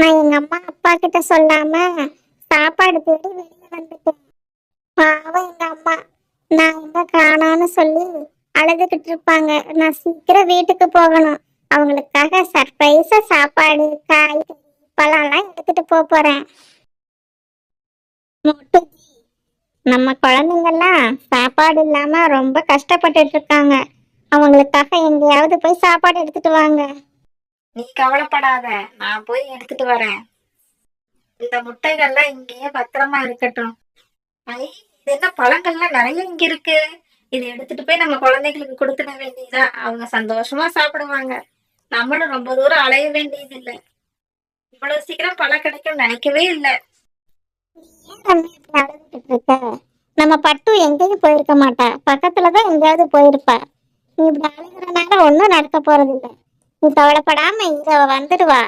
நான் எங்க அம்மா அப்பா கிட்ட சொல்லாம சாப்பாடு தேடி வெளியே வந்துட்டேன். பாவம் எங்க அம்மா. நான் எங்க காணான்னு சொல்லி அழுதுகிட்டு இருப்பாங்க. நான் சீக்கிரம் வீட்டுக்கு போகணும். அவங்களுக்காக சர்ப்ரைஸா சாப்பாடு காய் பழம்லாம் எடுத்துட்டு போக போறேன். மொட்டுஜி, நம்ம குழந்தைங்கெல்லாம் சாப்பாடு இல்லாம ரொம்ப கஷ்டப்பட்டுட்டு இருக்காங்க. அவங்களுக்காக எங்கேயாவது போய் சாப்பாடு எடுத்துட்டு வாங்க. நீ கவலைப்படாத நான் போய் எடுத்துட்டு வரேன். இந்த முட்டைகள்லாம் இங்கேயே பத்திரமா இருக்கட்டும். ஐ இது என்ன பழங்கள்லாம் நிறைய இங்க இருக்கு? இது எடுத்துட்டு போய் நம்ம குழந்தைகளுக்கு கொடுத்துட வேண்டியதுதான் அவங்க சந்தோஷமா சாப்பிடுவாங்க. நம்மளும் ரொம்ப தூரம் அலைய வேண்டியது இல்லை இவ்வளவு சீக்கிரம் பழம் கிடைக்கும் நினைக்கவே இல்லை. நம்ம பட்டு எங்கேயும் போயிருக்க மாட்டா. பக்கத்துலதான் எங்கேயாவது போயிருப்பா. நீ இப்படி அழுகிறனால ஒன்றும் நடக்க போறது நீ கவலைப்படாம இங்க வந்துடுவா.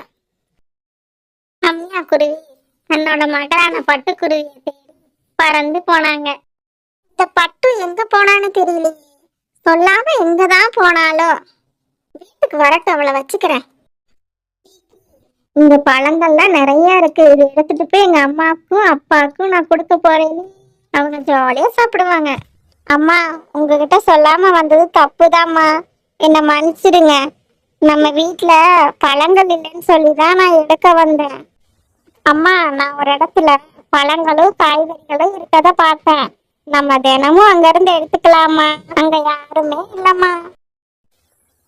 அம்மியா குருவி தன்னோட மகளான பட்டுக்குருவியை தேடி பறந்து போனாங்க. இந்த பட்டு எங்க போனான்னு தெரியலையே. சொல்லாம எங்கதான் போனாலோ. வீட்டுக்கு வரட்டும் அவளை வச்சுக்கிறேன். இந்த பழங்கள்லாம் நிறைய இருக்கு. இது எடுத்துட்டு போய் எங்க அம்மாவுக்கும் அப்பாவுக்கும் நான் கொடுக்க போறேன்னு அவங்க ஜாலியா சாப்பிடுவாங்க. அம்மா உங்ககிட்ட சொல்லாம வந்தது தப்புதாம்மா. என்னை மன்னிச்சிடுங்க. நம்ம வீட்டில் பழங்கள் இல்லைன்னு சொல்லி தான் நான் எடுக்க வந்தேன். அம்மா நான் ஒரு இடத்துல பழங்களும் காய்கறிகளும் இருக்கத பார்த்தேன். நம்ம தினமும் அங்கேருந்து எடுத்துக்கலாமா? அங்கே யாருமே இல்லைம்மா.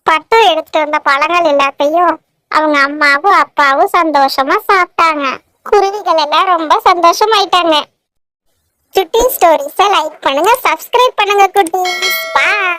பட்டு எடுத்துட்டு வந்த பழங்கள் எல்லாத்தையும் அவங்க அம்மாவும் அப்பாவும் சந்தோஷமா சாப்பிட்டாங்க. குருவிகள் எல்லாம் ரொம்ப சந்தோஷமாயிட்டாங்க. சுட்டி ஸ்டோரிஸை லைக் பண்ணுங்க சப்ஸ்கிரைப் பண்ணுங்க குட்டீஸ். பாய்